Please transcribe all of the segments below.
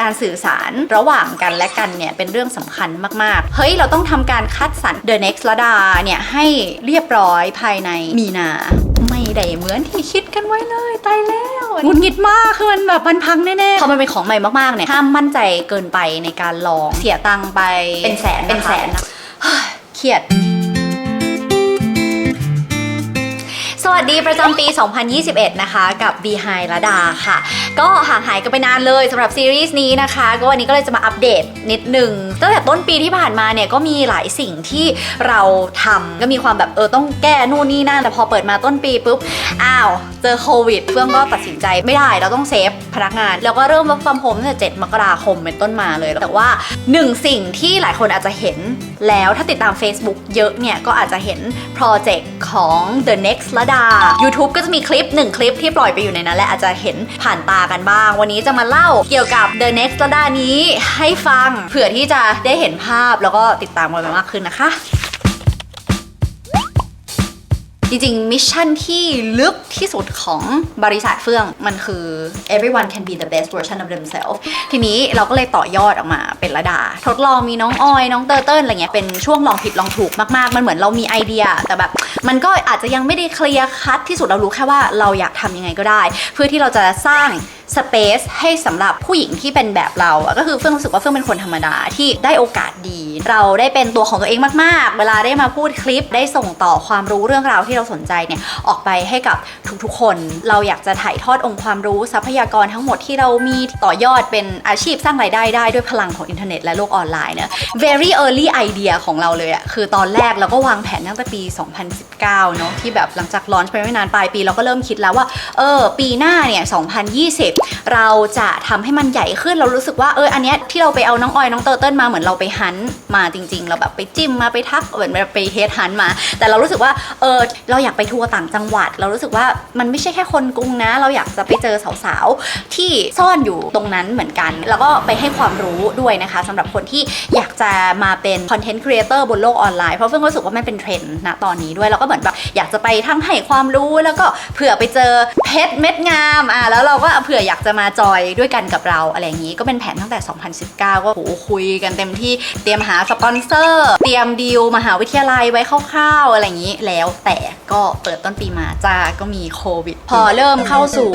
การสื่อสารระหว่างกันและกันเนี่ยเป็นเรื่องสำคัญมาก ๆ เฮ้ย เราต้องทำการคัดสรร The Next ระดาเนี่ยให้เรียบร้อยภายในมีนา ไม่ได้เหมือนที่คิดกันไว้เลยตายแล้วหงุดหงิดมากคือมันแบบมันพังแน่ๆพอมันเป็นของใหม่มากๆเนี่ยห้ามมั่นใจเกินไปในการลองเสียตังค์ไปเป็นแสนเป็นแสนนะเฮ้ยเครียด วัสดีประจำปี 2021 นะคะกับ Behind ระดาค่ะ ก็ห่างหายกันไปนานเลยสำหรับซีรีส์นี้นะคะ ก็วันนี้ก็เลยจะมาอัปเดตนิดนึงตั้งแต่ต้นปีที่ผ่านมาเนี่ยก็มีหลายสิ่งที่เราทำก็มีความแบบเออต้องแก้นู่นนี่นั่นแต่พอเปิดมาต้นปีปุ๊บอ้าวเจอโควิดเฟื่องก็ตัดสินใจไม่ได้เราต้องเซฟพนักงาน แล้วก็เริ่ม work from home ตั้งแต่7มกราคมเป็นต้นมาเลย แต่ว่าหนึ่งสิ่งที่หลายคนอาจจะเห็นแล้วถ้าติดตาม Facebook เยอะเนี่ยก็อาจจะเห็นโปรเจกต์ของ The Next ระดา YouTube ก็จะมีคลิปหนึ่งคลิปที่ปล่อยไปอยู่ในนั้นและอาจจะเห็นผ่านตากันบ้าง วันนี้จะมาเล่าเกี่ยวกับ The Next ระดานี้ให้ฟัง เผื่อที่จะได้เห็นภาพแล้วก็ติดตามกันไปมากขึ้นนะคะ จริงๆ มิชชั่นที่ลึกที่สุดของบริษัทเฟื่องมันคือ everyone can be the best version of themselves ทีนี้เราก็เลยต่อยอดออกมาเป็นระดา ทดลองมีน้องออย น้องเตอร์เติ้ลอะไรเงี้ยเป็นช่วงลองผิดลองถูกมากๆ มันเหมือนเรามีไอเดีย แต่แบบ มันก็อาจจะยังไม่ได้เคลียร์คัดที่สุดเรารู้แค่ว่าเราอยากทำยังไงก็ได้ เพื่อที่เราจะสร้างสเปซให้สำหรับผู้หญิงที่เป็นแบบเรา ก็คือเฟื่องรู้สึกว่าเฟื่องเป็นคนธรรมดาที่ได้โอกาสดี เราได้เป็นตัวของตัวเองมากๆ เวลาได้มาพูดคลิป ได้ส่งต่อความรู้เรื่องราวที่เราสนใจเนี่ยออกไปให้กับทุกๆคน เราอยากจะถ่ายทอดองค์ความรู้ทรัพยากรทั้งหมดที่เรามีต่อยอดเป็นอาชีพสร้างรายได้ได้ด้วยพลังของอินเทอร์เน็ตและโลกออนไลน์เนะ very early idea ของเราเลยอะคือตอนแรกเราก็วางแผนตั้งแต่ปี 2019 เนาะที่แบบหลังจากลอนช์ไปไม่นานปลายปีเราก็เริ่มคิดแล้วว่าเออปีหน้าเนี่ย 2020เราจะทำให้มันใหญ่ขึ้นเรารู้สึกว่าเอออันเนี้ยที่เราไปเอาน้องออยน้องเตอร์เติ้ลมาเหมือนเราไปฮันมาจริง ๆ เราแบบไปจิ้มมาไปทักเหมือนแบบไปเฮดฮันมา แต่เรารู้สึกว่าเออเราอยากไปทัวร์ต่างจังหวัด เรารู้สึกว่ามันไม่ใช่แค่คนกรุงนะ เราอยากจะไปเจอสาวๆที่ซ่อนอยู่ตรงนั้นเหมือนกัน แล้วก็ไปให้ความรู้ด้วยนะคะสำหรับคนที่อยากจะมาเป็นคอนเทนต์ครีเอเตอร์บนโลกออนไลน์เพราะเฟื่องก็รู้สึกว่ามันเป็นเทรนด์ณตอนนี้ด้วยแล้วก็เหมือนแบบอยากจะไปทั้งให้ความรู้แล้วก็เผื่อไปเจอเพชรเม็ดงามอะแล้วเราก็เผื่ออยากจะมาจอยด้วยกันกับเราอะไรอย่างนี้ก็เป็นแผนตั้งแต่ 2019 ก็โหคุยกันเต็มที่เตรียมหาสปอนเซอร์ เตรียมดีลมหาวิทยาลัยไว้คร่าวๆอะไรอย่างนี้ แล้วแต่ก็เปิดต้นปีมาจ้าก็มีโควิด พอเริ่มเข้าสู่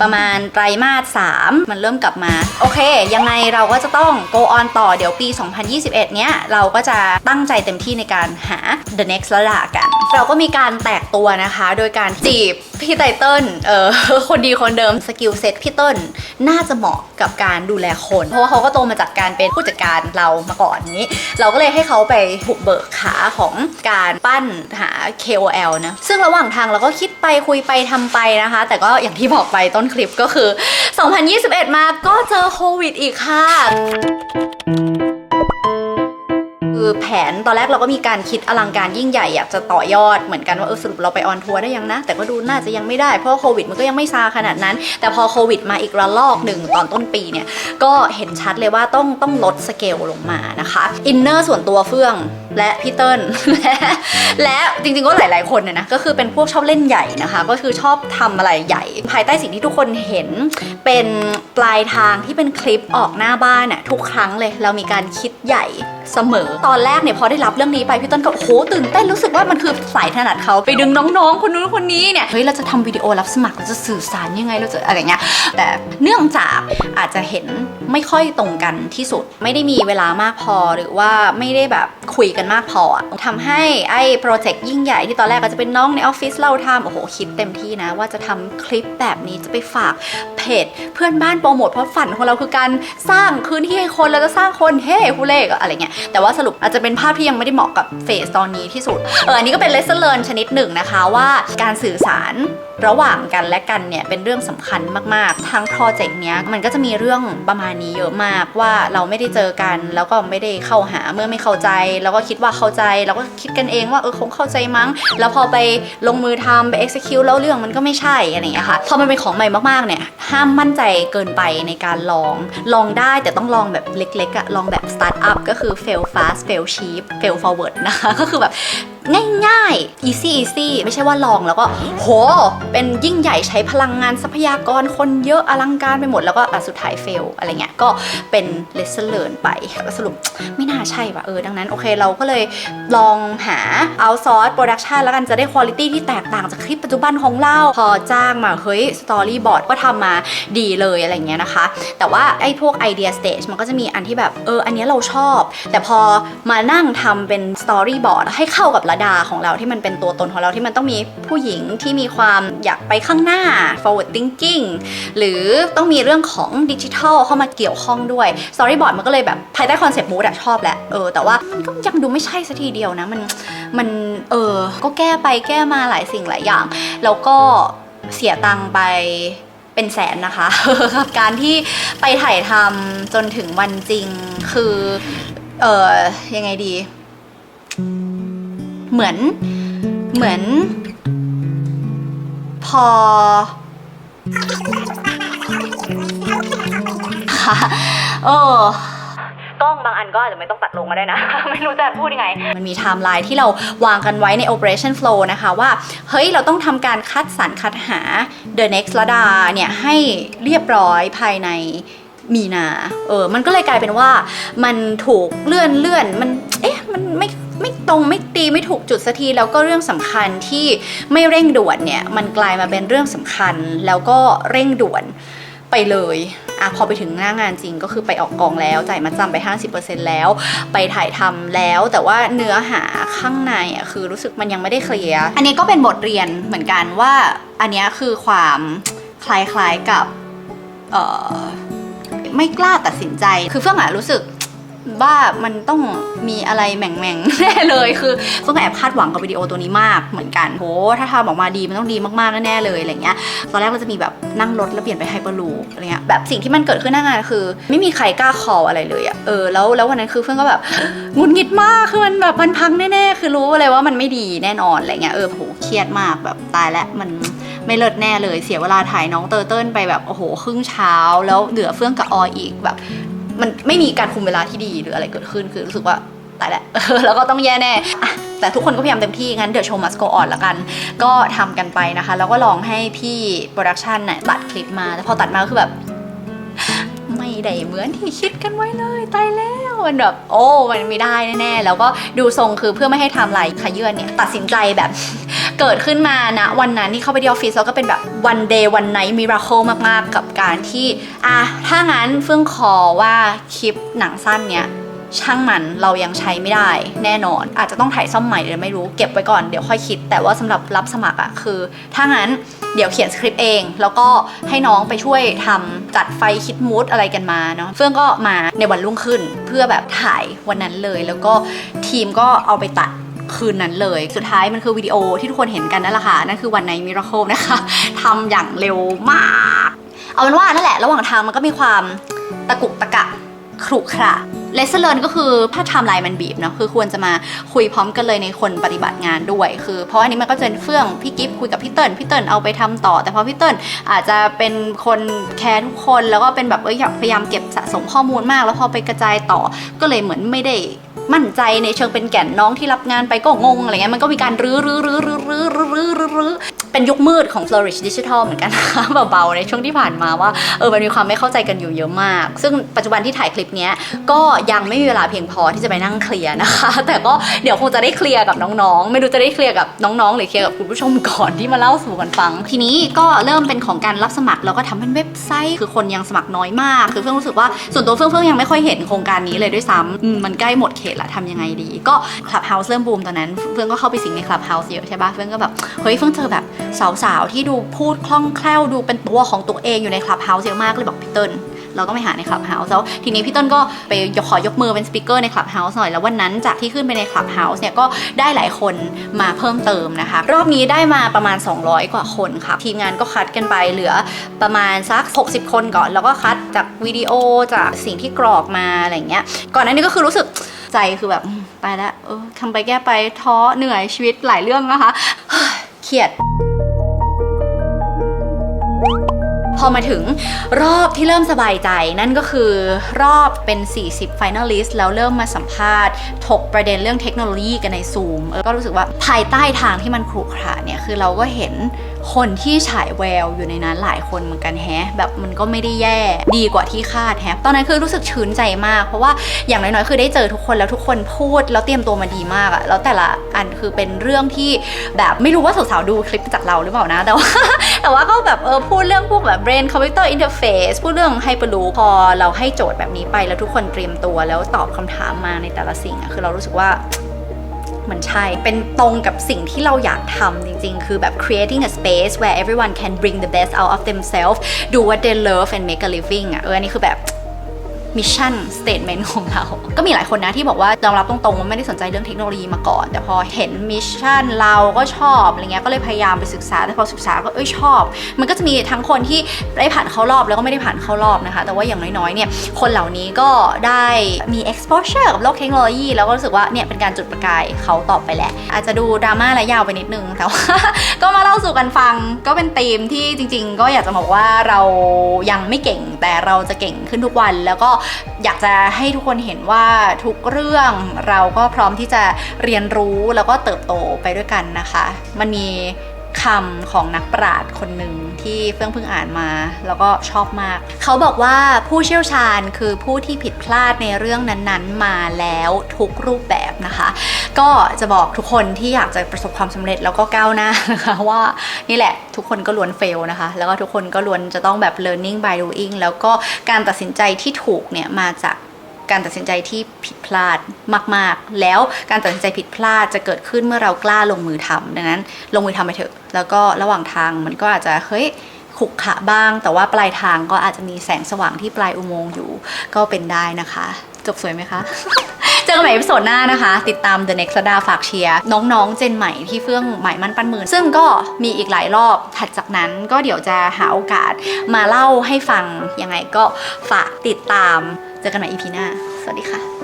ประมาณไตรมาส 3 มันเริ่มกลับมา โอเค ยังไงเราก็จะต้อง go on ต่อเดี๋ยวปี 2021 เนี้ยเราก็จะตั้งใจเต็มที่ในการหา the next ระดับกัน เราก็มีการแตกตัวนะคะ โดยการจีบพี่ไตเติ้ลเออคนดีคนเดิมสกิลเซ็ตพี่เติ้ลน่าจะเหมาะกับการดูแลคน เพราะว่าเขาก็โตมาจากการเป็นผู้จัดการเรามาก่อนนี้ เราก็เลยให้เขาไปบุกเบิกขาของการปั้นหา KOL นะ ซึ่งระหว่างทางเราก็คิดไปคุยไปทำไปนะคะ แต่ก็อย่างที่บอกไปต้นคลิปก็คือ 2021 มาก็เจอโควิดอีกค่ะ คือแผนตอนแรกเราก็มีการคิดอลังการยิ่งใหญ่อยากจะต่อยอดเหมือนกันว่าเออสรุปเราไปออนทัวร์ได้ยังนะ แต่ก็ดูน่าจะยังไม่ได้เพราะโควิดมันก็ยังไม่ซาขนาดนั้น แต่พอโควิดมาอีกระลอกหนึ่งตอนต้นปีเนี่ยก็เห็นชัดเลยว่าต้องต้องลดสเกลลงมานะคะอินเนอร์ส่วนตัวเฟื่องและพี่เติ้ลและและจริงๆก็หลาย ๆคนเนี่ยนะก็คือเป็นพวกชอบเล่นใหญ่นะคะ ก็คือชอบทำอะไรใหญ่ ภายใต้สิ่งที่ทุกคนเห็นเป็นปลายทางที่เป็นคลิปออกหน้าบ้านน่ะทุกครั้งเลยเรามีการคิดใหญ่ เสมอ ตอนแรกเนี่ยพอได้รับเรื่องนี้ไปพี่ต้นก็โอ้โหตื่นเต้นรู้สึกว่ามันคือสายถนัดเขาไปดึงน้องๆ คนนู้นคนนี้เนี่ยเฮ้ยเราจะทำวิดีโอรับสมัครเราจะสื่อสารยังไงเราจะอะไรเงี้ยแต่เนื่องจากอาจจะเห็นไม่ค่อยตรงกันที่สุด ไม่ได้มีเวลามากพอหรือว่าไม่ได้แบบคุยกันมากพออะทำให้ไอ้โปรเจกต์ยิ่งใหญ่ที่ตอนแรกก็จะเป็นน้องในออฟฟิศเราทำโอ้โหคิดเต็มที่นะ ว่าจะทำคลิปแบบนี้จะไปฝากเพจเพื่อนบ้านโปรโมทเพราะฝันของเราคือการสร้างพื้นที่ให้คนเราจะสร้างคนเฮ้ผู้เลขอะไรเงี้ยแต่ว่าสรุปอาจจะเป็นภาพที่ยังไม่ได้เหมาะกับเฟสตอนนี้ที่สุด เอออันนี้ก็เป็นเลสเซอร์เลนชนิดหนึ่งนะคะว่าการสื่อสารระหว่างกันและกันเนี่ยเป็นเรื่องสำคัญมากๆ ทั้งโปรเจกต์เนี้ยมันก็จะมีเรื่องประมาณนี้เยอะมากว่าเราไม่ได้เจอกัน แล้วก็ไม่ได้เข้าหาเมื่อไม่เข้าใจ แล้วก็คิดว่าเข้าใจแล้วก็คิดกันเองว่าเออคงเข้าใจมั้ง แล้วพอไปลงมือทำไป execute แล้วเรื่องมันก็ไม่ใช่อะไรอย่างเงี้ยค่ะพอมันเป็นของใหม่มากๆเนี่ยห้ามมั่นใจเกินไปในการลองลองได้แต่ต้องลองแบบเล็กๆอะลองแบบ start up ก็คือ fail fast fail cheap fail forward นะคะก็คือแบบ ง่ายๆ easy easy ไม่ใช่ว่าลองแล้วก็ โห เป็นยิ่งใหญ่ใช้พลังงานทรัพยากรคนเยอะอลังการไปหมดแล้วก็สุดท้ายเฟลอะไรเงี้ยก็เป็น lesson learn ไปสรุปไม่น่าใช่ว่ะเออดังนั้นโอเคเราก็เลยลองหา outsource production แล้วกันจะได้ quality ที่แตกต่างจากคลิปปัจจุบันของเรา พอจ้างมาเฮ้ย storyboard ก็ทำมาดีเลยอะไรเงี้ยนะคะ แต่ว่าไอ้พวก idea stage มันก็จะมีอันที่แบบเอออันนี้เราชอบ แต่พอมานั่งทำเป็น storyboard ให้เข้ากับระดาของเราที่มันเป็นตัวตนของเราที่มันต้องมีผู้หญิงที่มีความอยากไปข้างหน้า forward thinking หรือต้องมีเรื่องของดิจิทัลเข้ามาเกี่ยวข้องด้วย storyboard มันก็เลยแบบภายใต้คอนเซปต์มูดอะชอบแหละเออแต่ว่ามันก็ยังดูไม่ใช่สัทีเดียวนะมันมันเออก็แก้ไปแก้มาหลายสิ่งหลายอย่าง แล้วก็เสียตังค์ไปเป็นแสนนะคะกับการที่ไปถ่ายทำจนถึงวันจริงคือ เออยังไงดี เหมือนเหมือน พอค่ะเออกล้องบางอันก็อาจจะไม่ต้องตัดลงก็ได้นะ ไม่รู้จะพูดยังไง มันมีไทม์ไลน์ที่เราวางกันไว้ใน Operation Flow นะคะว่า เฮ้ย เราต้องทำการคัดสรรคัดหา The Next ระดาเนี่ย ให้เรียบร้อยภายในมีนา เออ มันก็เลยกลายเป็นว่า มันถูกเลื่อนเลื่อนมัน เอ๊ะ มันไม่ ไม่ตรงไม่ตีไม่ถูกจุดสักทีแล้วก็เรื่องสำคัญที่ไม่เร่งด่วนเนี่ยมันกลายมาเป็นเรื่องสำคัญแล้วก็เร่งด่วนไปเลยอะพอไปถึงหน้างานจริงก็คือไปออกกองแล้วจ่ายมาจำไป 50%แล้ว ไปถ่ายทำแล้ว แต่ว่าเนื้อหาข้างในอะคือรู้สึกมันยังไม่ได้เคลียร์อันนี้ก็เป็นบทเรียนเหมือนกันว่า อันนี้คือความคล้ายๆกับเออไม่กล้าตัดสินใจ คือเฟื่องอะรู้สึก ว่ามันต้องมีอะไรแหม่งแม่งๆแน่เลยคือเฟื่องแอบคาดหวังกับวิดีโอตัวนี้มากเหมือนกันโหถ้าทำออกมาดีมันต้องดีมากๆแน่ๆเลยอะไรเงี้ยตอนแรกเราจะมีแบบนั่งรถแล้วเปลี่ยนไปไฮเปอร์ลูปอะไรเงี้ยแบบสิ่งที่มันเกิดขึ้นหน้างานคือ ไม่มีใครกล้าคออะไรเลยอะเออแล้วแล้ววันนั้นคือเฟื่องก็แบบหงุดหงิดมากคือมันแบบมันพังแน่ๆคือรู้เลยว่ามันไม่ดีแน่นอนอะไรเงี้ยเออโหเครียดมากแบบตายแล้วมันไม่เลิศแน่เลยเสียเวลาถ่ายน้องเตอร์เติ้ลไปแบบโอ้โหครึ่งเช้า แล้วเหลือเฟื่องกับออยอีกแบบ มันไม่มีการคุมเวลาที่ดีหรืออะไรเกิดขึ้นคือรู้สึกว่าตายแล้วแล้วก็ต้องแย่แน่แต่ทุกคนก็พยายามเต็มที่ งั้นเดี๋ยวโชว์มัสโกออนละกัน ก็ทำกันไปนะคะ แล้วก็ลองให้พี่โปรดักชันเนี่ยตัดคลิปมาแต่พอตัดมาคือแบบ ไม่ได้เหมือนที่คิดกันไว้เลยตายแล้วมันแบบโอ้มันไม่ได้แน่ๆแล้วก็ดูทรงคือเพื่อไม่ให้ทำลายขยื่นเนี่ยตัดสินใจแบบ เกิดขึ้นมานะวันนั้นที่เข้าไปที่ออฟฟิศแล้วก็เป็นแบบ one day one night miracle มากๆ กับการที่อะถ้างั้นเฟื่องขอว่าคลิปหนังสั้นเนี้ยช่างมันเรายังใช้ไม่ได้แน่นอน อาจจะต้องถ่ายซ่อมใหม่หรือไม่รู้เก็บไว้ก่อนเดี๋ยวค่อยคิด แต่ว่าสำหรับรับสมัครอะคือ ถ้างั้นเดี๋ยวเขียนสคริปต์เอง แล้วก็ให้น้องไปช่วยทำจัดไฟคิดมูดอะไรกันมาเนาะเฟื่องก็มาในวันรุ่งขึ้นเพื่อแบบถ่ายวันนั้นเลย แล้วก็ทีมก็เอาไปตัด คืนนั้นเลย สุดท้ายมันคือวิดีโอที่ทุกคนเห็นกันนั่นแหละค่ะ นั่นคือวันในมิราเคิลนะคะทำอย่างเร็วมาก เอาเป็นว่านั่นแหละ ระหว่างทางมันก็มีความตะกุกตะกักขรุขระเลสเ e อร์ก็คือถ้าไทม์ไลน์มันบีบเนาะคือควรจะมาคุยพร้อมกันเลยในคนปฏิบัติงานด้วย คือ เพราะอันนี้มันก็จะเป็นเฟื่องพี่กิฟคุยกับพี่เติ้ลพี่เติ้ลเอาไปทำต่อ แต่พอพี่เติ้ลอาจจะเป็นคนแคร์ทุกคนแล้วก็เป็นแบบเอ้ยอยากพยายามเก็บสะสมข้อมูลมาก แล้วพอไปกระจายต่อก็เลยเหมือนไม่ได้ มั่นใจในเชิงเป็นแก่นน้องที่รับงานไปก็งงอะไรเงี้ยมันก็มีการรื้อรื้อรื้อรื้อรื้อรื้อรื้อรื้อรื้อเป็นยุคมืดของ Flourish Digital เหมือนกันนะคะเบาๆในช่วงที่ผ่านมาว่าเออมันมีความไม่เข้าใจกันอยู่เยอะมาก ซึ่งปัจจุบันที่ถ่ายคลิปนี้ก็ยังไม่มีเวลาเพียงพอที่จะไปนั่งเคลียร์นะคะ แต่ก็เดี๋ยวคงจะได้เคลียร์กับน้องๆ ไม่รู้จะได้เคลียร์กับน้องๆ หรือเคลียร์กับคุณผู้ชมก่อนที่มาเล่าสู่กันฟัง ทีนี้ก็เริ่มเป็นของการรับสมัครแล้วก็ทำเป็นเว็บไซต์ คือคนยังสมัครน้อยมาก คือเฟื่องรู้สึกว่าส่วนตัวเฟื่องเฟื่องยังไม่ค่อยเห็นโครงการนี้เลยด้วยซ้ำมมันใกล้หมดเขตละทำยังไงดี ก็ Clubhouse เริ่มบูมตอนนั้น เฟื่องก็เข้าไปสิงใน Clubhouse เยอะใช่ปะเฟื่องก็แบบเฮ้ยเฟื่องเจอแบบสาวๆที่ดูพูดคล่องแคล่วดูเป็นตัวของตัวเองอยู่ใน Clubhouse เยอะมากเลยบอกพี่เติ้ลเราก็ไปหาใน Clubhouse แล้วทีนี้พี่ต้นก็ไปขอยกมือเป็นสปิเกอร์ใน Clubhouse หน่อย แล้ววันนั้นจากที่ขึ้นไปใน Clubhouse เนี่ยก็ได้หลายคนมาเพิ่มเติมนะคะ รอบนี้ได้มาประมาณ 200 กว่าคนค่ะทีมงานก็คัดกันไปเหลือประมาณสัก 60 คนก่อน แล้วก็คัดจากวิดีโอจากสิ่งที่กรอกมาอะไรเงี้ยก่อนหน้านี้ก็คือรู้สึก ใจคือแบบไปแล้วเออทำไปแก้ไปท้อเหนื่อยชีวิตหลายเรื่องนะคะเครียด พอมาถึงรอบที่เริ่มสบายใจนั่นก็คือรอบเป็น 40 finalist แล้วเริ่มมาสัมภาษณ์ถกประเด็นเรื่องเทคโนโลยีกันใน Zoom เออก็รู้สึกว่าภายใต้ทางที่มันขรุขระเนี่ยคือเราก็เห็นคนที่ฉายแววอยู่ในนั้นหลายคนเหมือนกันแฮะแบบมันก็ไม่ได้แย่ดีกว่าที่คาดแฮะตอนนั้นคือรู้สึกชื่นใจมาก เพราะว่าอย่างน้อยๆคือได้เจอทุกคนแล้วทุกคนพูดแล้วเตรียมตัวมาดีมากอะแล้วแต่ละอันคือเป็นเรื่องที่แบบไม่รู้ว่าสาวๆดูคลิปจากเราหรือเปล่านะ แต่ว่าแต่ว่าก็แบบเออพูดเรื่องพวกแบบ brain computer interface พูดเรื่อง hyperloop พอเราให้โจทย์แบบนี้ไปแล้วทุกคนเตรียมตัวแล้วตอบคำถามมาในแต่ละสิ่งอะคือเรารู้สึกว่ามันใช่ เป็นตรงกับสิ่งที่เราอยากทำจริงๆ คือแบบ creating a space where everyone can bring the best out of themselves do what they love and make a living อะ เออ อันนี้คือแบบ มิชชั่นสเต t เมนต์ของเรา ก็มีหลายคนนะที่บอกว่ายอมรับตรงๆว่าไม่ได้สนใจเรื่องเทคโนโลยีมาก่อน แต่พอเห็นมิชชั่นเราก็ชอบอะไรเงี้ยก็เลยพยายามไปศึกษาแต่พอศึกษาก็เอ้ยชอบ มันก็จะมีทั้งคนที่ได้ผ่านเข้ารอบแล้วก็ไม่ได้ผ่านเข้ารอบนะคะ แต่ว่าอย่างน้อยๆเนี่ยคนเหล่านี้ก็ได้มี exposure กับโลกเทคโนโลยี แล้วก็รู้สึกว่าเนี่ยเป็นการจุดประกายเขาต่อไปแหละ อาจจะดูดราม่าและยาวไปนิดนึงแต่ว่าก็มาเล่าสู่กันฟังก็เป็นธีมที่จริง ๆ ก็อยากจะบอกว่าเรายังไม่เก่งแต่เราจะเก่งขึ้นทุกวันแล้วก็อยากจะให้ทุกคนเห็นว่าทุกเรื่องเราก็พร้อมที่จะเรียนรู้แล้วก็เติบโตไปด้วยกันนะคะ มันมีคำของนักปราชญ์คนหนึ่งที่เฟื่องเพิ่งอ่านมา แล้วก็ชอบมาก เขาบอกว่าผู้เชี่ยวชาญคือผู้ที่ผิดพลาดในเรื่องนั้นๆ มาแล้วทุกรูปแบบนะคะ ก็จะบอกทุกคนที่อยากจะประสบความสำเร็จแล้วก็ก้าวหน้านะคะว่านี่แหละทุกคนก็ล้วนเฟลนะคะ แล้วก็ทุกคนก็ล้วนจะต้องแบบ learning by doing แล้วก็การตัดสินใจที่ถูกเนี่ยมาจากการตัดสินใจที่ผิดพลาดมาก ๆ แล้วการตัดสินใจผิดพลาดจะเกิดขึ้นเมื่อเรากล้าลงมือทำดังนั้นลงมือทำไปเถอะ แล้วก็ระหว่างทางมันก็อาจจะเฮ้ยขุกขะบ้าง แต่ว่าปลายทางก็อาจจะมีแสงสว่างที่ปลายอุโมงค์อยู่ ก็เป็นได้นะคะ จบสวยไหมคะ เจอกันใหม่พิโซดหน้านะคะ ติดตาม The Next ดาฝากเชียร์น้องๆ เจนใหม่ที่เฟื่องหมายมั่นปั้นมือซึ่งก็มีอีกหลายรอบถัดจากนั้นก็เดี๋ยวจะหาโอกาสมาเล่าให้ฟังยังไงก็ฝากติดตามเจอกันใหม่ EP หน้า สวัสดีค่ะ